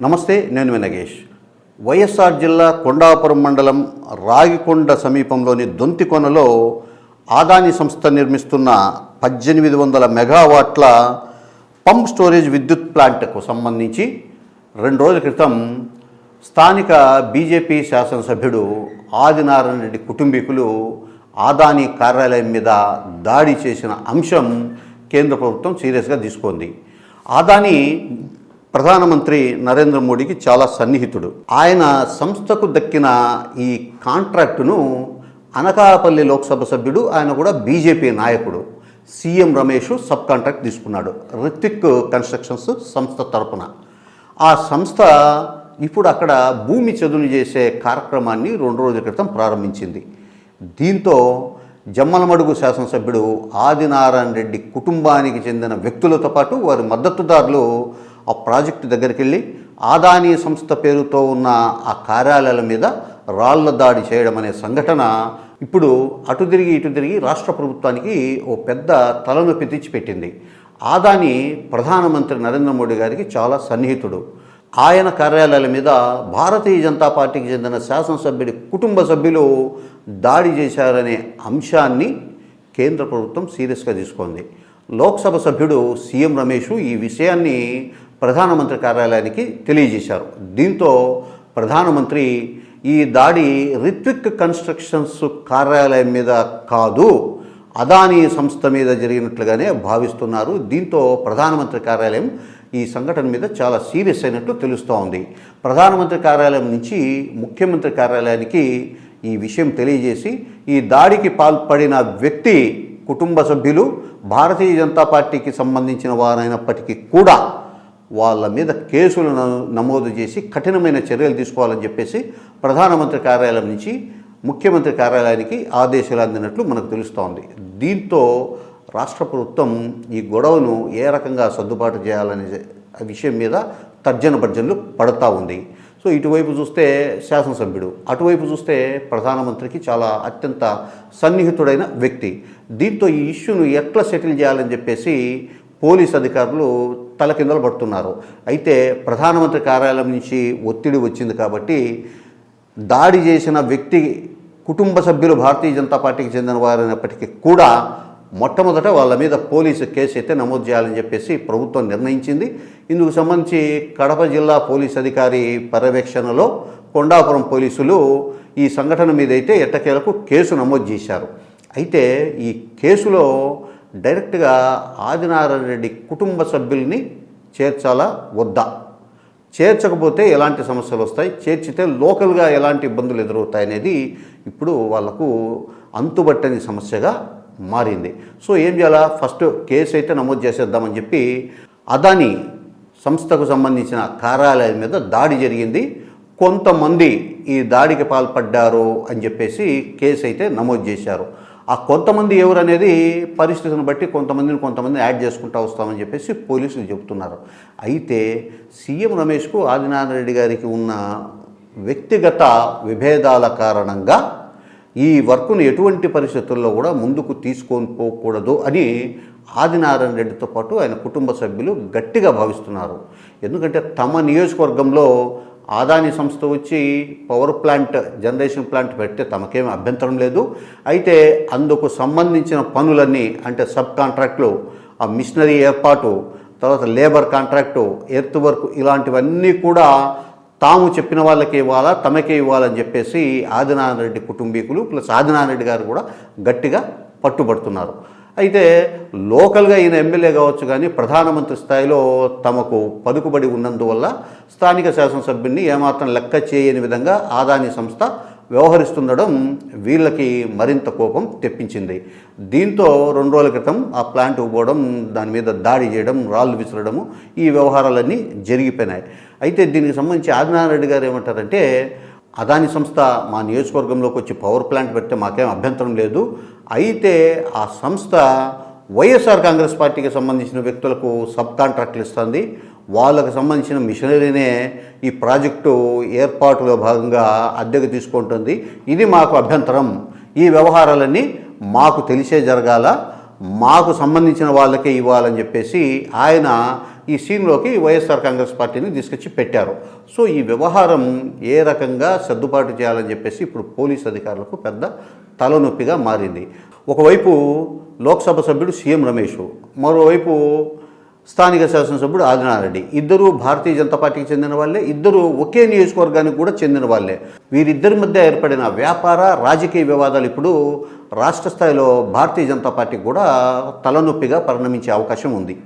నమస్తే నేను వినగేష్ వైఎస్ఆర్ జిల్లా కొండాపురం మండలం రాగికొండ సమీపంలోని దొంతికొనలో ఆదాని సంస్థ నిర్మిస్తున్న పద్దెనిమిది వందల మెగావాట్ల పంప్ స్టోరేజ్ విద్యుత్ ప్లాంట్కు సంబంధించి రెండు రోజుల క్రితం స్థానిక బీజేపీ శాసనసభ్యుడు ఆదినారాయణ రెడ్డి కుటుంబీకులు ఆదాని కార్యాలయం మీద దాడి చేసిన అంశం కేంద్ర ప్రభుత్వం సీరియస్గా తీసుకుంది. ఆదాని ప్రధానమంత్రి నరేంద్ర మోడీకి చాలా సన్నిహితుడు. ఆయన సంస్థకు దక్కిన ఈ కాంట్రాక్టును అనకాపల్లి లోక్సభ సభ్యుడు ఆయన కూడా బీజేపీ నాయకుడు. సీఎం రమేష్ సబ్ కాంట్రాక్ట్ తీసుకున్నాడు. రిత్విక్ కన్స్ట్రక్షన్స్ సంస్థ తరపున. ఆ సంస్థ ఇప్పుడు అక్కడ భూమి చదును చేసే కార్యక్రమాన్ని రెండు రోజుల క్రితం ప్రారంభించింది. దీంతో జమ్మలమడుగు శాసనసభ్యుడు ఆదినారాయణ రెడ్డి కుటుంబానికి చెందిన వ్యక్తులతో పాటు వారి మద్దతుదారులు ఆ ప్రాజెక్టు దగ్గరికి వెళ్ళి ఆదానీ సంస్థ పేరుతో ఉన్న ఆ కార్యాలయాల మీద రాళ్ళ దాడి చేయడం అనే సంఘటన ఇప్పుడు అటు తిరిగి ఇటు తిరిగి రాష్ట్ర ప్రభుత్వానికి ఓ పెద్ద తలనొప్పి తెచ్చిపెట్టింది. ఆదాని ప్రధానమంత్రి నరేంద్ర మోడీ గారికి చాలా సన్నిహితుడు. ఆయన కార్యాలయాల మీద భారతీయ జనతా పార్టీకి చెందిన శాసనసభ్యుడి కుటుంబ సభ్యులు దాడి చేశారనే అంశాన్ని కేంద్ర ప్రభుత్వం సీరియస్గా తీసుకుంది. లోక్సభ సభ్యుడు సీఎం రమేష్ ఈ విషయాన్ని ప్రధానమంత్రి కార్యాలయానికి తెలియజేశారు. దీంతో ప్రధానమంత్రి ఈ దాడి రిత్విక్ కన్స్ట్రక్షన్స్ కార్యాలయం మీద కాదు అదానీ సంస్థ మీద జరిగినట్లుగానే భావిస్తున్నారు. దీంతో ప్రధానమంత్రి కార్యాలయం ఈ సంఘటన మీద చాలా సీరియస్ అయినట్లు తెలుస్తూ ఉంది. ప్రధానమంత్రి కార్యాలయం నుంచి ముఖ్యమంత్రి కార్యాలయానికి ఈ విషయం తెలియజేసి ఈ దాడికి పాల్పడిన వ్యక్తి కుటుంబ సభ్యులు భారతీయ జనతా పార్టీకి సంబంధించిన వారైనప్పటికీ కూడా వాళ్ళ మీద కేసులు న- నమోదు చేసి కఠినమైన చర్యలు తీసుకోవాలని చెప్పేసి ప్రధానమంత్రి కార్యాలయం నుంచి ముఖ్యమంత్రి కార్యాలయానికి ఆదేశాలు అందినట్లు మనకు తెలుస్తోంది. దీంతో రాష్ట్ర ప్రభుత్వం ఈ గొడవను ఏ రకంగా సర్దుబాటు చేయాలనే విషయం మీద తర్జన భర్జనలు పడతా ఉంది. సో ఇటువైపు చూస్తే శాసనసభ్యుడు అటువైపు చూస్తే ప్రధానమంత్రికి చాలా అత్యంత సన్నిహితుడైన వ్యక్తి. దీంతో ఈ ఇష్యూను ఎట్లా సెటిల్ చేయాలని చెప్పేసి పోలీస్ అధికారులు తలకిందలు పడుతున్నారు. అయితే ప్రధానమంత్రి కార్యాలయం నుంచి ఒత్తిడి వచ్చింది కాబట్టి దాడి చేసిన వ్యక్తి కుటుంబ సభ్యులు భారతీయ జనతా పార్టీకి చెందిన వారైనప్పటికీ కూడా మొట్టమొదట వాళ్ళ మీద పోలీసు కేసు అయితే నమోదు చేయాలని చెప్పేసి ప్రభుత్వం నిర్ణయించింది. ఇందుకు సంబంధించి కడప జిల్లా పోలీస్ అధికారి పర్యవేక్షణలో కొండాపురం పోలీసులు ఈ సంఘటన మీద అయితే ఎట్టకేలకు కేసు నమోదు చేశారు. అయితే ఈ కేసులో డైరెక్ట్గా ఆదినారాయణ రెడ్డి కుటుంబ సభ్యుల్ని చేర్చాలా? వద్దా? చేర్చకపోతే ఎలాంటి సమస్యలు వస్తాయి? చేర్చితే లోకల్గా ఎలాంటి ఇబ్బందులు ఎదురవుతాయి అనేది ఇప్పుడు వాళ్ళకు అంతుబట్టని సమస్యగా మారింది. సో ఏం చేయాలా? ఫస్ట్ కేసు అయితే నమోదు చేసేద్దామని చెప్పి అదాని సంస్థకు సంబంధించిన కార్యాలయం మీద దాడి జరిగింది. కొంతమంది ఈ దాడికి పాల్పడ్డారు అని చెప్పేసి కేసు అయితే నమోదు చేశారు. ఆ కొంతమంది ఎవరు అనేది పరిస్థితిని బట్టి కొంతమందిని కొంతమంది యాడ్ చేసుకుంటూ వస్తామని చెప్పేసి పోలీసులు చెబుతున్నారు. అయితే సీఎం రమేష్కు ఆదినారాయణ రెడ్డి గారికి ఉన్న వ్యక్తిగత విభేదాల కారణంగా ఈ వర్క్ను ఎటువంటి పరిస్థితుల్లో కూడా ముందుకు తీసుకొని పోకూడదు అని ఆదినారాయణ రెడ్డితో పాటు ఆయన కుటుంబ సభ్యులు గట్టిగా భావిస్తున్నారు. ఎందుకంటే తమ నియోజకవర్గంలో ఆదాని సంస్థ వచ్చి పవర్ ప్లాంట్ జనరేషన్ ప్లాంట్ పెడితే తమకేమి అభ్యంతరం లేదు. అయితే అందుకు సంబంధించిన పనులన్నీ అంటే సబ్ కాంట్రాక్ట్లు ఆ మిషనరీ ఏర్పాటు తర్వాత లేబర్ కాంట్రాక్టు ఎర్త్ వర్క్ ఇలాంటివన్నీ కూడా తాము చెప్పిన వాళ్ళకి ఇవ్వాలా తమకే ఇవ్వాలని చెప్పేసి ఆదినారాయణ రెడ్డి కుటుంబీకులు ప్లస్ ఆదినారాయణ రెడ్డి గారు కూడా గట్టిగా పట్టుబడుతున్నారు. అయితే లోకల్గా ఈయన ఎమ్మెల్యే కావచ్చు కానీ ప్రధానమంత్రి స్థాయిలో తమకు పలుకుబడి ఉన్నందువల్ల స్థానిక శాసనసభ్యుడిని ఏమాత్రం లెక్క చేయని విధంగా ఆదాని సంస్థ వ్యవహరిస్తుండడం వీళ్ళకి మరింత కోపం తెప్పించింది. దీంతో రెండు రోజుల క్రితం ఆ ప్లాంట్ పోవడం దాని మీద దాడి చేయడం రాళ్ళు విసరడము ఈ వ్యవహారాలన్నీ జరిగిపోయినాయి. అయితే దీనికి సంబంధించి ఆదినారాయణ రెడ్డి గారు ఏమంటారంటే అదాని సంస్థ మా నియోజకవర్గంలోకి వచ్చి పవర్ ప్లాంట్ పెడితే మాకేం అభ్యంతరం లేదు. అయితే ఆ సంస్థ వైఎస్ఆర్ కాంగ్రెస్ పార్టీకి సంబంధించిన వ్యక్తులకు సబ్ కాంట్రాక్ట్లు ఇస్తుంది. వాళ్ళకు సంబంధించిన మిషనరీనే ఈ ప్రాజెక్టు ఏర్పాటులో భాగంగా అద్దెకు తీసుకుంటుంది. ఇది మాకు అభ్యంతరం. ఈ వ్యవహారాలన్నీ మాకు తెలిసే జరగాల. మాకు సంబంధించిన వాళ్ళకే ఇవ్వాలని చెప్పేసి ఆయన ఈ సీన్లోకి వైఎస్ఆర్ కాంగ్రెస్ పార్టీని తీసుకొచ్చి పెట్టారు. సో ఈ వ్యవహారం ఏ రకంగా సర్దుబాటు చేయాలని చెప్పేసి ఇప్పుడు పోలీస్ అధికారులకు పెద్ద తలనొప్పిగా మారింది. ఒకవైపు లోక్సభ సభ్యుడు సీఎం రమేష్ మరోవైపు స్థానిక శాసనసభ్యుడు ఆదినారెడ్డి. ఇద్దరు భారతీయ జనతా పార్టీకి చెందిన వాళ్ళే ఇద్దరు ఒకే నియోజకవర్గానికి కూడా చెందిన వాళ్ళే. వీరిద్దరి మధ్య ఏర్పడిన వ్యాపార రాజకీయ వివాదాలు ఇప్పుడు రాష్ట్ర స్థాయిలో భారతీయ జనతా పార్టీకి కూడా తలనొప్పిగా పరిణమించే అవకాశం ఉంది.